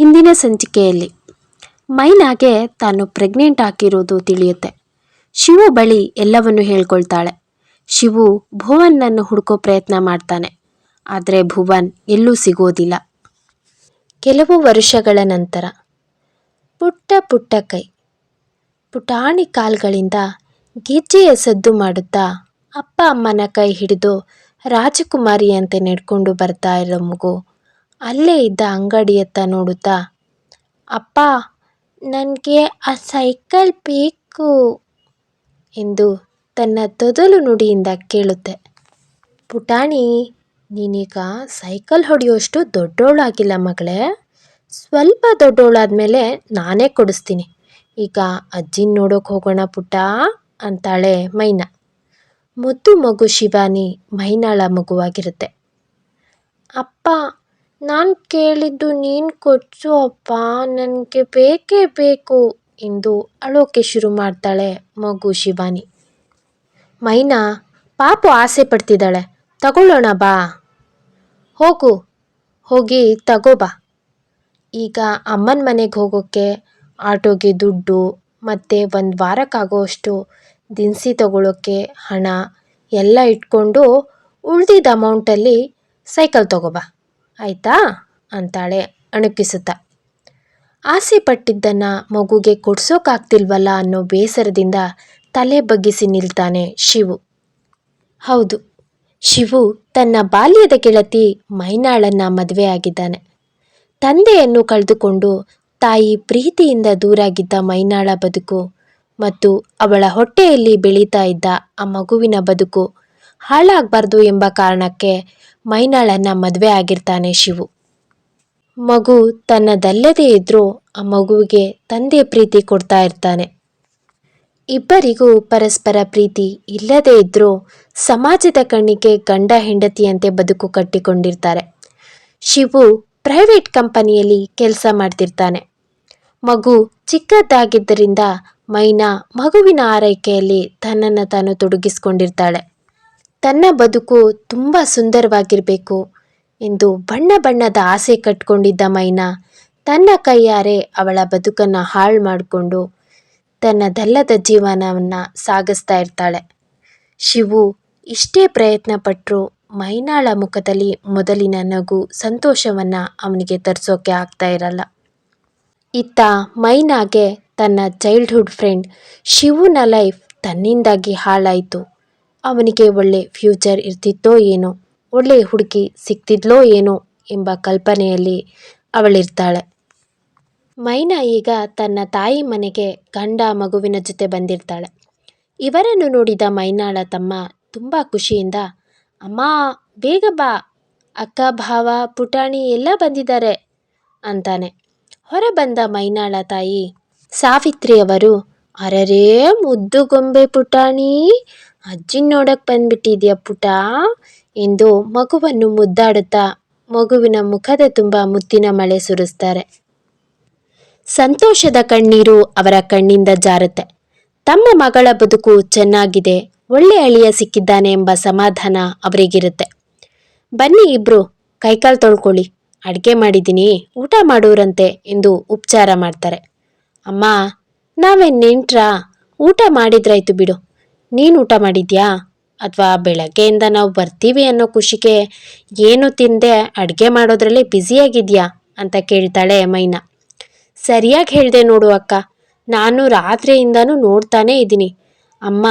ಹಿಂದಿನ ಸಂಚಿಕೆಯಲ್ಲಿ. ಮೈನಾಗೆ ತಾನು ಪ್ರೆಗ್ನೆಂಟ್ ಆಗಿರೋದು ತಿಳಿಯುತ್ತೆ. ಶಿವು ಬಳಿ ಎಲ್ಲವನ್ನು ಹೇಳ್ಕೊಳ್ತಾಳೆ. ಶಿವು ಭುವನ್ನನ್ನು ಹುಡುಕೋ ಪ್ರಯತ್ನ ಮಾಡ್ತಾನೆ. ಆದರೆ ಭುವನ್ ಎಲ್ಲೂ ಸಿಗೋದಿಲ್ಲ. ಕೆಲವು ವರ್ಷಗಳ ನಂತರ ಪುಟ್ಟ ಪುಟ್ಟ ಕೈ, ಪುಟಾಣಿ ಕಾಲ್ಗಳಿಂದ ಗೆಜ್ಜೆಯ ಸದ್ದು ಮಾಡುತ್ತಾ ಅಪ್ಪ ಅಮ್ಮನ ಕೈ ಹಿಡಿದು ರಾಜಕುಮಾರಿಯಂತೆ ನಡ್ಕೊಂಡು ಬರ್ತಾ ಇರೋ ಮಗು ಅಲ್ಲೇ ಇದ್ದ ಅಂಗಡಿಯತ್ತ ನೋಡುತ್ತಾ, ಅಪ್ಪ, ನನಗೆ ಆ ಸೈಕಲ್ ಬೇಕು ಎಂದು ತನ್ನ ತೊದಲು ನುಡಿಯಿಂದ ಕೇಳುತ್ತೆ. ಪುಟಾಣಿ, ನೀನೀಗ ಸೈಕಲ್ ಹೊಡೆಯುವಷ್ಟು ದೊಡ್ಡೋಳಾಗಿಲ್ಲ ಮಗಳೇ. ಸ್ವಲ್ಪ ದೊಡ್ಡೋಳಾದ್ಮೇಲೆ ನಾನೇ ಕೊಡಿಸ್ತೀನಿ. ಈಗ ಅಜ್ಜಿನ ನೋಡೋಕೆ ಹೋಗೋಣ ಪುಟ್ಟ ಅಂತಾಳೆ ಮೈನಾ. ಮುದ್ದು ಮಗು ಶಿವಾನಿ ಮೈನಾಳ ಮಗುವಾಗಿರುತ್ತೆ. ಅಪ್ಪ ನಾನು ಕೇಳಿದ್ದು ನೀನು ಕೊಚ್ಚು ಅಪ್ಪ, ನನಗೆ ಬೇಕೇ ಬೇಕು ಎಂದು ಅಳೋಕೆ ಶುರು ಮಾಡ್ತಾಳೆ ಮಗು ಶಿವಾನಿ. ಮೈನಾ, ಪಾಪು ಆಸೆ ಪಡ್ತಿದ್ದಾಳೆ, ತಗೊಳ್ಳೋಣ ಬಾ. ಹೋಗು, ಹೋಗಿ ತಗೋ ಬಾ. ಈಗ ಅಮ್ಮನ ಮನೆಗೆ ಹೋಗೋಕ್ಕೆ ಆಟೋಗೆ ದುಡ್ಡು ಮತ್ತು ಒಂದು ವಾರಕ್ಕಾಗೋಷ್ಟು ದಿನಸಿ ತಗೊಳ್ಳೋಕ್ಕೆ ಹಣ ಎಲ್ಲ ಇಟ್ಕೊಂಡು ಉಳ್ದಿದ್ದ ಅಮೌಂಟಲ್ಲಿ ಸೈಕಲ್ ತಗೋಬಾ ಆಯಿತಾ? ಅಂತಾಳೆ ಅಣುಕಿಸುತ್ತಾ. ಆಸೆ ಪಟ್ಟಿದ್ದನ್ನು ಮಗುಗೆ ಕೊಡ್ಸೋಕ್ಕಾಗ್ತಿಲ್ವಲ್ಲ ಅನ್ನೋ ಬೇಸರದಿಂದ ತಲೆ ಬಗ್ಗಿಸಿ ನಿಲ್ತಾನೆ ಶಿವು. ಹೌದು, ಶಿವು ತನ್ನ ಬಾಲ್ಯದ ಗೆಳತಿ ಮೈನಾಳನ್ನ ಮದುವೆ ಆಗಿದ್ದಾನೆ. ತಂದೆಯನ್ನು ಕಳೆದುಕೊಂಡು ತಾಯಿ ಪ್ರೀತಿಯಿಂದ ದೂರಾಗಿದ್ದ ಮೈನಾಳ ಬದುಕು ಮತ್ತು ಅವಳ ಹೊಟ್ಟೆಯಲ್ಲಿ ಬೆಳೀತಾ ಇದ್ದ ಆ ಮಗುವಿನ ಬದುಕು ಹಾಳಾಗಬಾರ್ದು ಎಂಬ ಕಾರಣಕ್ಕೆ ಮೈನಾಳನ್ನ ಮದುವೆ ಆಗಿರ್ತಾನೆ ಶಿವು. ಮಗು ತನ್ನದಲ್ಲದೇ ಇದ್ರೂ ಆ ಮಗುವಿಗೆ ತಂದೆ ಪ್ರೀತಿ ಕೊಡ್ತಾ ಇರ್ತಾನೆ. ಇಬ್ಬರಿಗೂ ಪರಸ್ಪರ ಪ್ರೀತಿ ಇಲ್ಲದೇ ಇದ್ರೂ ಸಮಾಜದ ಕಣ್ಣಿಗೆ ಗಂಡ ಹೆಂಡತಿಯಂತೆ ಬದುಕು ಕಟ್ಟಿಕೊಂಡಿರ್ತಾರೆ. ಶಿವು ಪ್ರೈವೇಟ್ ಕಂಪನಿಯಲ್ಲಿ ಕೆಲಸ ಮಾಡ್ತಿರ್ತಾನೆ. ಮಗು ಚಿಕ್ಕದಾಗಿದ್ದರಿಂದ ಮೈನಾ ಮಗುವಿನ ಆರೈಕೆಯಲ್ಲಿ ತನ್ನನ್ನು ತಾನು ತೊಡಗಿಸ್ಕೊಂಡಿರ್ತಾಳೆ. ತನ್ನ ಬದುಕು ತುಂಬ ಸುಂದರವಾಗಿರಬೇಕು ಎಂದು ಬಣ್ಣ ಬಣ್ಣದ ಆಸೆ ಕಟ್ಕೊಂಡಿದ್ದ ಮೈನಾ ತನ್ನ ಕೈಯಾರೆ ಅವಳ ಬದುಕನ್ನು ಹಾಳು ಮಾಡಿಕೊಂಡು ತನ್ನದಲ್ಲದ ಜೀವನವನ್ನು ಸಾಗಿಸ್ತಾ ಇರ್ತಾಳೆ. ಶಿವು ಇಷ್ಟೇ ಪ್ರಯತ್ನ ಪಟ್ಟರು ಮೈನಾಳ ಮುಖದಲ್ಲಿ ಮೊದಲಿನ ನಗು ಸಂತೋಷವನ್ನು ಅವನಿಗೆ ತರಿಸೋಕೆ ಆಗ್ತಾ ಇರಲ್ಲ. ಇತ್ತ ಮೈನಾಗೆ ತನ್ನ ಚೈಲ್ಡ್ಹುಡ್ ಫ್ರೆಂಡ್ ಶಿವುನ ಲೈಫ್ ತನ್ನಿಂದಾಗಿ ಹಾಳಾಯಿತು. ಅವನಿಗೆ ಒಳ್ಳೆ ಫ್ಯೂಚರ್ ಇರ್ತಿತ್ತೋ ಏನೋ, ಒಳ್ಳೆ ಹುಡುಕಿ ಸಿಕ್ತಿದ್ಲೋ ಏನೋ ಎಂಬ ಕಲ್ಪನೆಯಲ್ಲಿ ಅವಳಿರ್ತಾಳೆ. ಮೈನಾ ಈಗ ತನ್ನ ತಾಯಿ ಮನೆಗೆ ಗಂಡ ಮಗುವಿನ ಜೊತೆ ಬಂದಿರ್ತಾಳೆ. ಇವರನ್ನು ನೋಡಿದ ಮೈನಾಳ ತಮ್ಮ ತುಂಬ ಖುಷಿಯಿಂದ, ಅಮ್ಮ, ಬೇಗ ಬಾ, ಅಕ್ಕ, ಭಾವ, ಪುಟಾಣಿ ಎಲ್ಲ ಬಂದಿದ್ದಾರೆ ಅಂತಾನೆ. ಹೊರ ಬಂದ ಮೈನಾಳ ತಾಯಿ ಸಾವಿತ್ರಿಯವರು ಅರರೇ ಮುದ್ದು ಗೊಂಬೆ ಪುಟಾಣಿ ಅಜ್ಜಿನ ನೋಡಕ್ ಬಂದ್ಬಿಟ್ಟಿದ್ಯಾ ಪುಟ? ಎಂದು ಮಗುವನ್ನು ಮುದ್ದಾಡುತ್ತಾ ಮಗುವಿನ ಮುಖದ ತುಂಬ ಮುತ್ತಿನ ಮಳೆ ಸುರಿಸ್ತಾರೆ. ಸಂತೋಷದ ಕಣ್ಣೀರು ಅವರ ಕಣ್ಣಿಂದ ಜಾರುತ್ತೆ. ತಮ್ಮ ಮಗಳ ಬದುಕು ಚೆನ್ನಾಗಿದೆ, ಒಳ್ಳೆ ಅಳಿಯ ಸಿಕ್ಕಿದ್ದಾನೆ ಎಂಬ ಸಮಾಧಾನ ಅವರಿಗಿರುತ್ತೆ. ಬನ್ನಿ ಇಬ್ರು, ಕೈಕಾಲು ತೊಳ್ಕೊಳ್ಳಿ, ಅಡುಗೆ ಮಾಡಿದ್ದೀನಿ, ಊಟ ಮಾಡೋರಂತೆ ಎಂದು ಉಪಚಾರ ಮಾಡ್ತಾರೆ. ಅಮ್ಮ ನಾವೇನು ನೆಂಟ್ರಾ ಊಟ ಮಾಡಿದ್ರಾಯ್ತು ಬಿಡು. ನೀನು ಊಟ ಮಾಡಿದ್ಯಾ? ಅಥವಾ ಬೆಳಗ್ಗೆಯಿಂದ ನಾವು ಬರ್ತೀವಿ ಅನ್ನೋ ಖುಷಿಗೆ ಏನು ತಿಂದೆ ಅಡುಗೆ ಮಾಡೋದ್ರಲ್ಲಿ ಬ್ಯುಸಿಯಾಗಿದ್ಯಾ ಅಂತ ಕೇಳ್ತಾಳೆ ಮೈನಾ. ಸರಿಯಾಗಿ ಹೇಳಿದೆ ನೋಡು ಅಕ್ಕ. ನಾನು ರಾತ್ರಿಯಿಂದನೂ ನೋಡ್ತಾನೇ ಇದ್ದೀನಿ. ಅಮ್ಮ,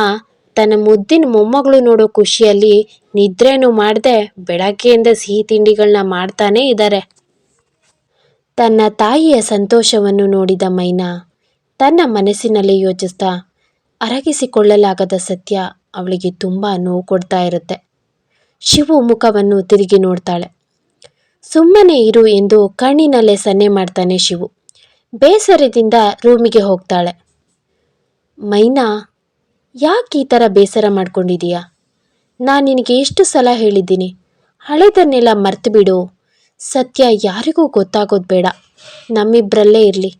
ತನ್ನ ಮುದ್ದಿನ ಮೊಮ್ಮಗಳು ನೋಡೋ ಖುಷಿಯಲ್ಲಿ ನಿದ್ರೇನೂ ಮಾಡದೆ ಬೆಳಗ್ಗೆಯಿಂದ ಸಿಹಿ ತಿಂಡಿಗಳನ್ನ ಮಾಡ್ತಾನೇ ಇದ್ದಾರೆ ತನ್ನ ತಾಯಿಯ ಸಂತೋಷವನ್ನು ನೋಡಿದ ಮೈನಾ ತನ್ನ ಮನಸ್ಸಿನಲ್ಲಿ ಯೋಚಿಸ್ತಾ ಅರಗಿಸಿಕೊಳ್ಳಲಾಗದ ಸತ್ಯ ಅವಳಿಗೆ ತುಂಬ ನೋವು ಕೊಡ್ತಾ ಇರುತ್ತೆ. ಶಿವು ಮುಖವನ್ನು ತಿರುಗಿ ನೋಡ್ತಾಳೆ. ಸುಮ್ಮನೆ ಇರು ಎಂದು ಕಣ್ಣಿನಲ್ಲೇ ಸನ್ನೆ ಮಾಡ್ತಾನೆ ಶಿವು. ಬೇಸರದಿಂದ ರೂಮಿಗೆ ಹೋಗ್ತಾಳೆ. ಮೈನಾ, ಯಾಕೆ ಈ ಥರ ಬೇಸರ ಮಾಡ್ಕೊಂಡಿದೀಯಾ? ನಾನು ನಿನಗೆ ಎಷ್ಟು ಸಲ ಹೇಳಿದ್ದೀನಿ, ಹಳೆದನ್ನೆಲ್ಲ ಮರ್ತು ಬಿಡು ಸತ್ಯ ಯಾರಿಗೂ ಗೊತ್ತಾಗೋದು ಬೇಡ. ನಮ್ಮಿಬ್ಬರಲ್ಲೇ ಇರಲಿ.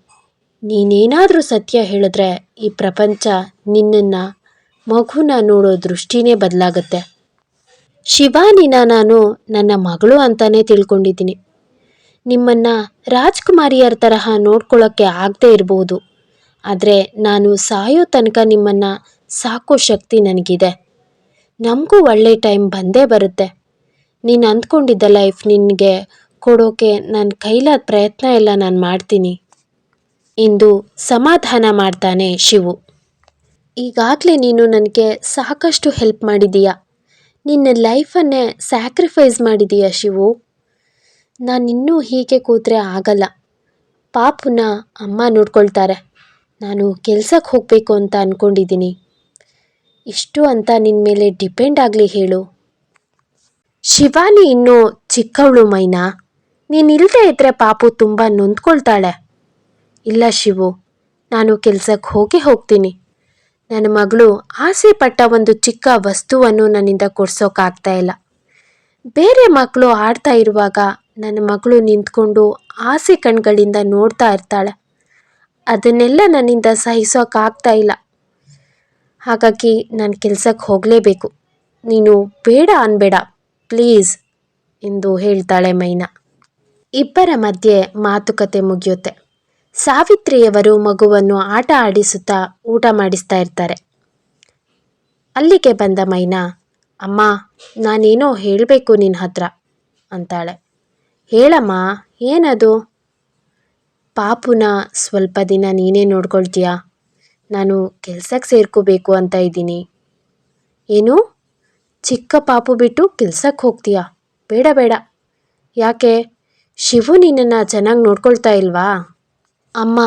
ನೀನೇನಾದರೂ ಸತ್ಯ ಹೇಳಿದ್ರೆ ಈ ಪ್ರಪಂಚ ನಿನ್ನನ್ನು ಮಗುನ ನೋಡೋ ದೃಷ್ಟಿನೇ ಬದಲಾಗುತ್ತೆ. ಶಿವಾನಿನ ನಾನು ನನ್ನ ಮಗಳು ಅಂತಾನೆ ತಿಳ್ಕೊಂಡಿದ್ದೀನಿ. ನಿಮ್ಮನ್ನು ರಾಜ್ಕುಮಾರಿಯರ ತರಹ ನೋಡ್ಕೊಳ್ಳೋಕ್ಕೆ ಆಗದೇ ಇರಬಹುದು ಆದರೆ ನಾನು ಸಾಯೋ ತನಕ ನಿಮ್ಮನ್ನು ಸಾಕೋ ಶಕ್ತಿ ನನಗಿದೆ. ನಮಗೂ ಒಳ್ಳೆ ಟೈಮ್ ಬಂದೇ ಬರುತ್ತೆ. ನೀನು ಅಂದ್ಕೊಂಡಿದ್ದ ಲೈಫ್ ನಿನಗೆ ಕೊಡೋಕೆ ನನ್ನ ಕೈಲಾದ ಪ್ರಯತ್ನ ಎಲ್ಲ ನಾನು ಮಾಡ್ತೀನಿ. ಎಂದು ಸಮಾಧಾನ ಮಾಡ್ತಾನೆ ಶಿವು. ಈಗಾಗಲೇ ನೀನು ನನಗೆ ಸಾಕಷ್ಟು ಹೆಲ್ಪ್ ಮಾಡಿದೀಯ? ನಿನ್ನ ಲೈಫನ್ನೇ ಸ್ಯಾಕ್ರಿಫೈಸ್ ಮಾಡಿದೀಯ ಶಿವು? ನಾನಿನ್ನೂ ಹೀಗೆ ಕೂತ್ರೆ ಆಗಲ್ಲ. ಪಾಪುನ ಅಮ್ಮ ನೋಡ್ಕೊಳ್ತಾರೆ. ನಾನು ಕೆಲ್ಸಕ್ಕೆ ಹೋಗಬೇಕು ಅಂತ ಅಂದ್ಕೊಂಡಿದ್ದೀನಿ ಇಷ್ಟು ಅಂತ ನಿನ್ನ ಮೇಲೆ ಡಿಪೆಂಡ್ ಆಗಲಿ ಹೇಳು. ಶಿವಾನಿ ಇನ್ನೂ ಚಿಕ್ಕವಳು ಮೈನಾ? ನೀನಿಲ್ಲದೆ ಇದ್ರೆ ಪಾಪು ತುಂಬ ನೊಂದ್ಕೊಳ್ತಾಳೆ. ಇಲ್ಲ ಶಿವು, ನಾನು ಕೆಲಸಕ್ಕೆ ಹೋಗಿ ಹೋಗ್ತೀನಿ. ನನ್ನ ಮಗಳು ಆಸೆ ಪಟ್ಟ ಒಂದು ಚಿಕ್ಕ ವಸ್ತುವನ್ನು ನನ್ನಿಂದ ಕೊಡ್ಸೋಕ್ಕಾಗ್ತಾ ಇಲ್ಲ. ಬೇರೆ ಮಕ್ಕಳು ಆಡ್ತಾ ಇರುವಾಗ ನನ್ನ ಮಗಳು ನಿಂತ್ಕೊಂಡು ಆಸೆ ಕಣ್ಗಳಿಂದ ನೋಡ್ತಾ ಇರ್ತಾಳೆ. ಅದನ್ನೆಲ್ಲ ನನ್ನಿಂದ ಸಹಿಸೋಕ್ಕಾಗ್ತಾ ಇಲ್ಲ. ಹಾಗಾಗಿ ನಾನು ಕೆಲ್ಸಕ್ಕೆ ಹೋಗಲೇಬೇಕು. ನೀನು ಬೇಡ ಅನ್ಬೇಡ, ಪ್ಲೀಸ್, ಎಂದು ಹೇಳ್ತಾಳೆ ಮೈನಾ. ಇಬ್ಬರ ಮಧ್ಯೆ ಮಾತುಕತೆ ಮುಗಿಯುತ್ತೆ. ಸಾವಿತ್ರಿಯವರು ಮಗುವನ್ನು ಆಟ ಆಡಿಸುತ್ತಾ ಊಟ ಮಾಡಿಸ್ತಾ ಇರ್ತಾರೆ. ಅಲ್ಲಿಗೆ ಬಂದ ಮೈನಾ, ಅಮ್ಮ, ನಾನೇನೋ ಹೇಳಬೇಕು ನಿನ್ನ ಹತ್ರ ಅಂತಾಳೆ. ಹೇಳಮ್ಮ, ಏನದು? ಪಾಪುನ ಸ್ವಲ್ಪ ದಿನ ನೀನೇ ನೋಡ್ಕೊಳ್ತೀಯಾ? ನಾನು ಕೆಲ್ಸಕ್ಕೆ ಸೇರ್ಕೋಬೇಕು ಅಂತ ಇದ್ದೀನಿ. ಏನು? ಚಿಕ್ಕ ಪಾಪು ಬಿಟ್ಟು ಕೆಲ್ಸಕ್ಕೆ ಹೋಗ್ತೀಯಾ? ಬೇಡ ಬೇಡ. ಯಾಕೆ? ಶಿವು ನಿನ್ನನ್ನು ಚೆನ್ನಾಗಿ ನೋಡ್ಕೊಳ್ತಾ ಇಲ್ವಾ? ಅಮ್ಮ,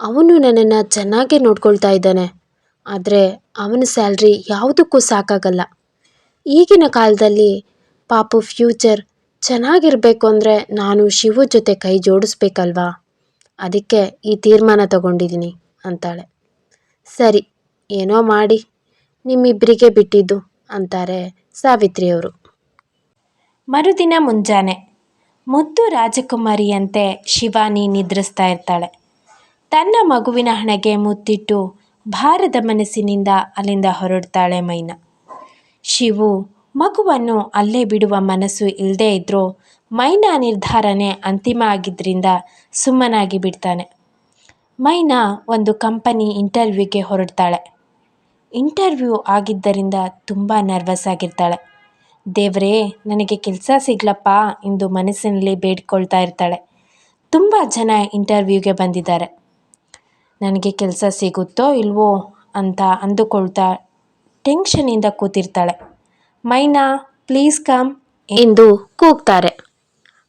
ಅವನು ನನ್ನನ್ನು ಚೆನ್ನಾಗೇ ನೋಡ್ಕೊಳ್ತಾ ಇದ್ದಾನೆ. ಆದರೆ ಅವನ ಸ್ಯಾಲ್ರಿ ಯಾವುದಕ್ಕೂ ಸಾಕಾಗಲ್ಲ. ಈಗಿನ ಕಾಲದಲ್ಲಿ ಪಾಪು ಫ್ಯೂಚರ್ ಚೆನ್ನಾಗಿರಬೇಕು ಅಂದರೆ ನಾನು ಶಿವು ಜೊತೆ ಕೈ ಜೋಡಿಸ್ಬೇಕಲ್ವಾ? ಅದಕ್ಕೆ ಈ ತೀರ್ಮಾನ ತಗೊಂಡಿದ್ದೀನಿ ಅಂತಾಳೆ. ಸರಿ, ಏನೋ ಮಾಡಿ ನಿಮ್ಮಿಬ್ಬರಿಗೆ ಬಿಟ್ಟಿದ್ದು, ಅಂತಾರೆ ಸಾವಿತ್ರಿಯವರು. ಮರುದಿನ ಮುಂಜಾನೆ. ಮುದ್ದು ರಾಜಕುಮಾರಿಯಂತೆ ಶಿವಾನಿ ನಿದ್ರಿಸ್ತಾ ಇರ್ತಾಳೆ. ತನ್ನ ಮಗುವಿನ ಹಣೆಗೆ ಮುತ್ತಿಟ್ಟು ಭಾರದ ಮನಸ್ಸಿನಿಂದ ಅಲ್ಲಿಂದ ಹೊರಡ್ತಾಳೆ ಮೈನಾ. ಶಿವು, ಮಗುವನ್ನು ಅಲ್ಲೇ ಬಿಡುವ ಮನಸ್ಸು ಇಲ್ಲದೇ ಇದ್ದರೂ ಮೈನಾ ನಿರ್ಧಾರನೇ ಅಂತಿಮ ಆಗಿದ್ದರಿಂದ ಸುಮ್ಮನಾಗಿ ಬಿಡ್ತಾನೆ. ಮೈನಾ ಒಂದು ಕಂಪನಿ ಇಂಟರ್ವ್ಯೂಗೆ ಹೊರಡ್ತಾಳೆ. ಇಂಟರ್ವ್ಯೂ ಆಗಿದ್ದರಿಂದ ತುಂಬ ನರ್ವಸ್ ಆಗಿರ್ತಾಳೆ. ದೇವರೇ, ನನಗೆ ಕೆಲಸ ಸಿಗ್ಲಪ್ಪ. ಎಂದು ಮನಸ್ಸಿನಲ್ಲಿ ಬೇಡ್ಕೊಳ್ತಾ ಇರ್ತಾಳೆ. ತುಂಬ ಜನ ಇಂಟರ್ವ್ಯೂಗೆ ಬಂದಿದ್ದಾರೆ. ನನಗೆ ಕೆಲಸ ಸಿಗುತ್ತೋ ಇಲ್ವೋ ಅಂತ ಅಂದುಕೊಳ್ತಾ ಟೆನ್ಷನಿಂದ ಕೂತಿರ್ತಾಳೆ. Maina, please come. ಎಂದು ಕೂಗ್ತಾರೆ.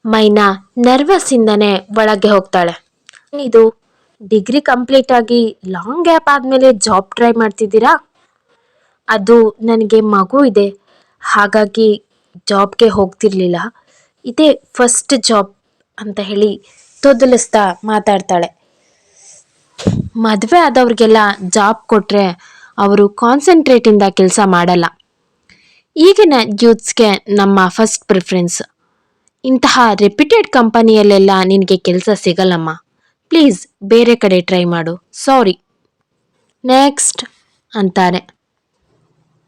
ಮೈನಾ ನರ್ವಸ್ಸಿಂದನೇ ಒಳಗೆ ಹೋಗ್ತಾಳೆ. ಇದು ಡಿಗ್ರಿ ಕಂಪ್ಲೀಟ್ ಆಗಿ ಲಾಂಗ್ ಗ್ಯಾಪ್ ಆದಮೇಲೆ ಜಾಬ್ ಟ್ರೈ ಮಾಡ್ತಿದ್ದೀರಾ? ಅದು ನನಗೆ ಮಗು ಇದೆ. ಹಾಗಾಗಿ ಜಾಬ್ಗೆ ಹೋಗ್ತಿರ್ಲಿಲ್ಲ. ಇದೇ ಫಸ್ಟ್ ಜಾಬ್ ಅಂತ ಹೇಳಿ ತೊದಲಿಸ್ತಾ ಮಾತಾಡ್ತಾಳೆ. ಮದುವೆ ಆದವ್ರಿಗೆಲ್ಲ ಜಾಬ್ ಕೊಟ್ಟರೆ ಅವರು ಕಾನ್ಸಂಟ್ರೇಟಿಂದ ಕೆಲಸ ಮಾಡಲ್ಲ. ಈಗಿನ ಯೂತ್ಸ್ಗೆ ನಮ್ಮ ಫಸ್ಟ್ ಪ್ರಿಫರೆನ್ಸ್ ಇಂತಹ ರೆಪ್ಯೂಟೆಡ್ ಕಂಪನಿಯಲ್ಲೆಲ್ಲ ನಿನಗೆ ಕೆಲಸ ಸಿಗಲ್ಲಮ್ಮ. ಪ್ಲೀಸ್ ಬೇರೆ ಕಡೆ ಟ್ರೈ ಮಾಡು. ಸಾರಿ ನೆಕ್ಸ್ಟ್ ಅಂತಾರೆ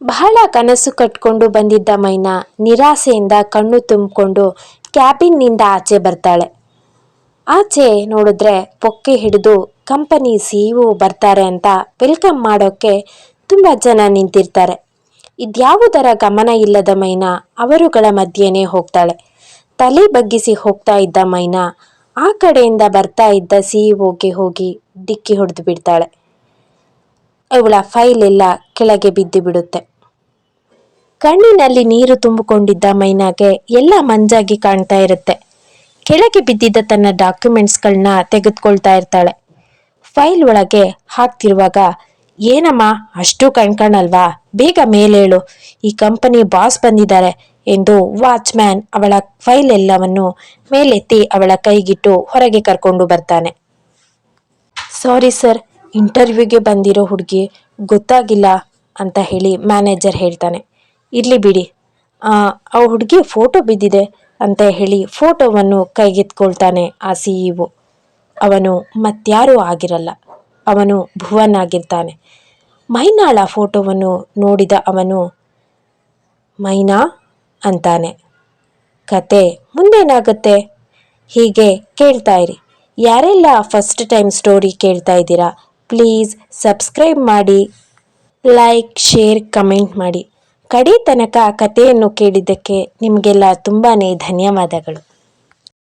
ಬಹಳ ಕನಸು ಕಟ್ಕೊಂಡು ಬಂದಿದ್ದ ಮೈನಾ ನಿರಾಸೆಯಿಂದ ಕಣ್ಣು ತುಂಬಿಕೊಂಡು ಕ್ಯಾಬಿನ್ನಿಂದ ಆಚೆ ಬರ್ತಾಳೆ. ಆಚೆ ನೋಡಿದ್ರೆ ಪೊಕ್ಕೆ ಹಿಡಿದು ಕಂಪನಿ ಸಿ ಬರ್ತಾರೆ ಅಂತ ವೆಲ್ಕಮ್ ಮಾಡೋಕ್ಕೆ ತುಂಬ ಜನ ನಿಂತಿರ್ತಾರೆ. ಇದ್ಯಾವುದರ ಗಮನ ಇಲ್ಲದ ಮೈನಾ ಅವರುಗಳ ಮಧ್ಯೆನೇ ಹೋಗ್ತಾಳೆ. ತಲೆ ಬಗ್ಗಿಸಿ ಹೋಗ್ತಾ ಇದ್ದ ಮೈನಾ ಆ ಕಡೆಯಿಂದ ಬರ್ತಾ ಇದ್ದ ಸಿಇಒಗೆ ಹೋಗಿ ಡಿಕ್ಕಿ ಹೊಡೆದು ಬಿಡ್ತಾಳೆ. ಅವಳ ಫೈಲ್ ಎಲ್ಲ ಕೆಳಗೆ ಬಿದ್ದು ಬಿಡುತ್ತೆ. ಕಣ್ಣಿನಲ್ಲಿ ನೀರು ತುಂಬಿಕೊಂಡಿದ್ದ ಮೈನಾಗೆ ಎಲ್ಲ ಮಂಜಾಗಿ ಕಾಣ್ತಾ ಇರುತ್ತೆ. ಕೆಳಗೆ ಬಿದ್ದಿದ್ದ ತನ್ನ ಡಾಕ್ಯುಮೆಂಟ್ಸ್ಗಳನ್ನ ತೆಗೆದುಕೊಳ್ತಾ ಇರ್ತಾಳೆ. ಫೈಲ್ ಒಳಗೆ ಹಾಕ್ತಿರುವಾಗ, ಏನಮ್ಮ, ಅಷ್ಟು ಕಣ್ಕಣಲ್ವಾ? ಬೇಗ ಮೇಲೇಳು. ಈ ಕಂಪನಿ ಬಾಸ್ ಬಂದಿದ್ದಾರೆ ಎಂದು ವಾಚ್ಮ್ಯಾನ್ ಅವಳ ಫೈಲ್ ಎಲ್ಲವನ್ನು ಮೇಲೆತ್ತಿ ಅವಳ ಕೈಗಿಟ್ಟು ಹೊರಗೆ ಕರ್ಕೊಂಡು ಬರ್ತಾನೆ. ಸಾರಿ ಸರ್ ಇಂಟರ್ವ್ಯೂಗೆ ಬಂದಿರೋ ಹುಡುಗಿ ಗೊತ್ತಾಗಿಲ್ಲ ಅಂತ ಹೇಳಿ ಮ್ಯಾನೇಜರ್ ಹೇಳ್ತಾನೆ. ಇರಲಿ ಬಿಡಿ. ಆ ಹುಡುಗಿ ಫೋಟೋ ಬಿದ್ದಿದೆ ಅಂತ ಹೇಳಿ ಫೋಟೋವನ್ನು ಕೈಗೆತ್ಕೊಳ್ತಾನೆ ಆ ಸಿ ಅವನು ಮತ್ಯಾರೂ ಆಗಿರಲ್ಲ. ಅವನು ಭುವನ್ ಆಗಿರ್ತಾನೆ ಮೈನಾಳ ಫೋಟೋವನ್ನು ನೋಡಿದ ಅವನು ಮೈನಾ ಅಂತಾನೆ. ಕತೆ ಮುಂದೇನಾಗುತ್ತೆ? ಹೀಗೆ ಕೇಳ್ತಾ ಇರಿ. ಯಾರೆಲ್ಲ ಫಸ್ಟ್ ಟೈಮ್ ಸ್ಟೋರಿ ಕೇಳ್ತಾ ಇದ್ದೀರಾ? ಪ್ಲೀಸ್ ಸಬ್ಸ್ಕ್ರೈಬ್ ಮಾಡಿ ಲೈಕ್ ಶೇರ್ ಕಮೆಂಟ್ ಮಾಡಿ. ಕಡೆ ತನಕ ಕಥೆಯನ್ನು ಕೇಳಿದ್ದಕ್ಕೆ ನಿಮಗೆಲ್ಲ ತುಂಬಾ ಧನ್ಯವಾದಗಳು.